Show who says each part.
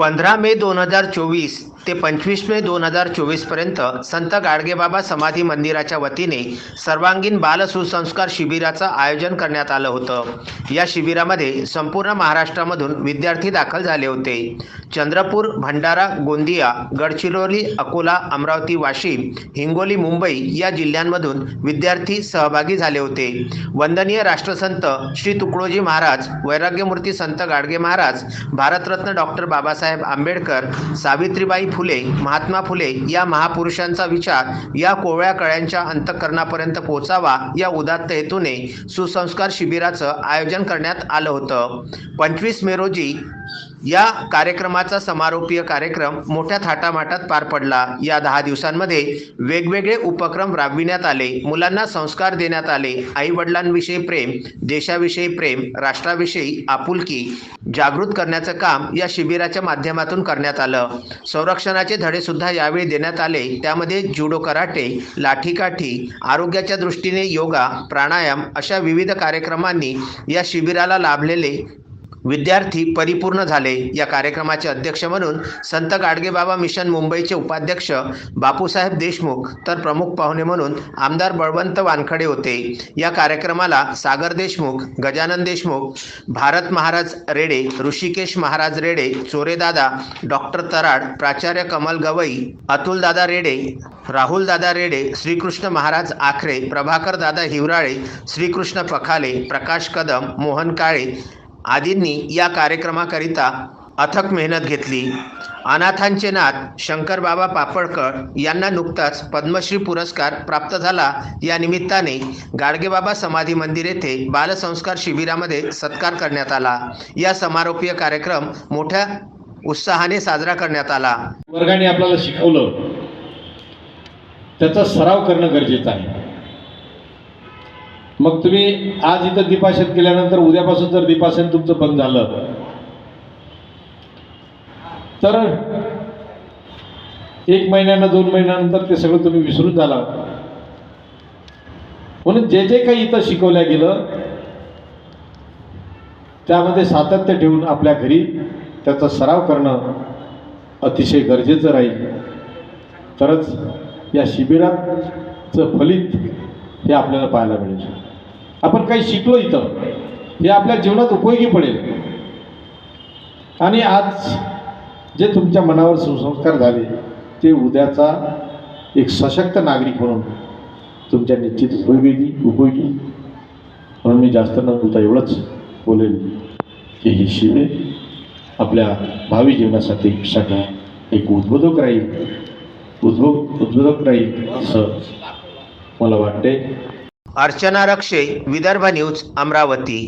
Speaker 1: पंधरा मे दोन हजार चोवीस. ते पंचवीस मे दोन हजार चोवीसपर्यंत संत गाडगेबाबा समाधी मंदिराच्या वतीने सर्वांगीण बाल सुसंस्कार शिबिराचं आयोजन करण्यात आलं होतं. या शिबिरामध्ये संपूर्ण महाराष्ट्रामधून विद्यार्थी दाखल झाले होते. चंद्रपूर भंडारा गोंदिया गडचिरोली अकोला अमरावती वाशिम हिंगोली मुंबई या जिल्ह्यांमधून विद्यार्थी सहभागी झाले होते. वंदनीय राष्ट्रसंत श्री तुकडोजी महाराज वैराग्यमूर्ती संत गाडगे महाराज भारतरत्न डॉक्टर बाबासाहेब आंबेडकर सावित्रीबाई फुले महात्मा फुले या महापुरुषांचा विचार या कोवळ्या कळ्यांच्या अंतःकरणापर्यंत पोहोचावा या उदात्त हेतूने सुसंस्कार शिबिराचं आयोजन करण्यात आलं होतं. पंचवीस मे रोजी या कार्यक्रमाचा समारोपीय कार्यक्रम मोठ्या थाटामाटात पार पडला. या दहा दिवसांमध्ये वेगवेगळे उपक्रम राबविण्यात आले मुलांना संस्कार देण्यात आले आई वडिलांविषयी प्रेम देशाविषयी प्रेम राष्ट्राविषयी आपुलकी जागृत करण्याचं काम या शिबिराच्या माध्यमातून करण्यात आलं. संरक्षणाचे धडे सुद्धा यावेळी देण्यात आले. त्यामध्ये जुडो कराटे लाठीकाठी आरोग्याच्या दृष्टीने योगा प्राणायाम अशा विविध कार्यक्रमांनी या शिबिराला लाभलेले विद्यार्थी परिपूर्ण झाले. या कार्यक्रमाचे अध्यक्ष म्हणून संत गाडगेबाबा मिशन मुंबईचे उपाध्यक्ष बापूसाहेब देशमुख तर प्रमुख पाहुणे म्हणून आमदार बळवंत वानखडे होते. या कार्यक्रमाला सागर देशमुख गजानन देशमुख भारत महाराज रेडे ऋषिकेश महाराज रेडे चोरेदादा डॉक्टर तराड प्राचार्य कमल गवई अतुलदादा रेडे राहुलदादा रेडे श्रीकृष्ण महाराज आखरे प्रभाकर दादा हिवराळे श्रीकृष्ण पखाले प्रकाश कदम मोहन काळे आदींनी या कार्यक्रमाकरिता अथक मेहनत घेतली. अनाथांचे नाथ शंकरबाबा पापडकर यांना नुकताच पद्मश्री पुरस्कार प्राप्त झाला. या निमित्ताने गाडगेबाबा समाधी मंदिर येथे बालसंस्कार शिबिरामध्ये सत्कार करण्यात आला. या समारोपीय कार्यक्रम मोठ्या उत्साहाने साजरा करण्यात आला.
Speaker 2: वर्गाने आपल्याला शिकवलं. त्याचा सराव करणं गरजेचं आहे. मग तुम्ही आज इथं दीपासन केल्यानंतर उद्यापासून जर दीपासन तुमचं बंद झालं. तर एक महिन्यानं दोन महिन्यानंतर ते सगळं तुम्ही विसरून झाला. म्हणून जे जे काही इथं शिकवल्या गेलं त्यामध्ये सातत्य ठेवून आपल्या घरी त्याचा सराव करणं अतिशय गरजेचं राहील. तरच या शिबिराचं फलित हे आपल्याला पाहायला मिळेल. आपण काही शिकलो इथं. हे आपल्या जीवनात उपयोगी पडेल. आणि आज जे तुमच्या मनावर सुसंस्कार झाले ते उद्याचा एक सशक्त नागरिक म्हणून तुमच्या निश्चित उपयोगी उपयोगी. म्हणून मी जास्त न बोलता एवढंच बोलेल की ही शिबे आपल्या भावी जीवनासाठी साठी एक उद्बोधक राहील. उद्भो उद्बोधक राहील असं मला वाटते
Speaker 1: अर्चना रक्षे विदर्भ न्यूज अमरावती.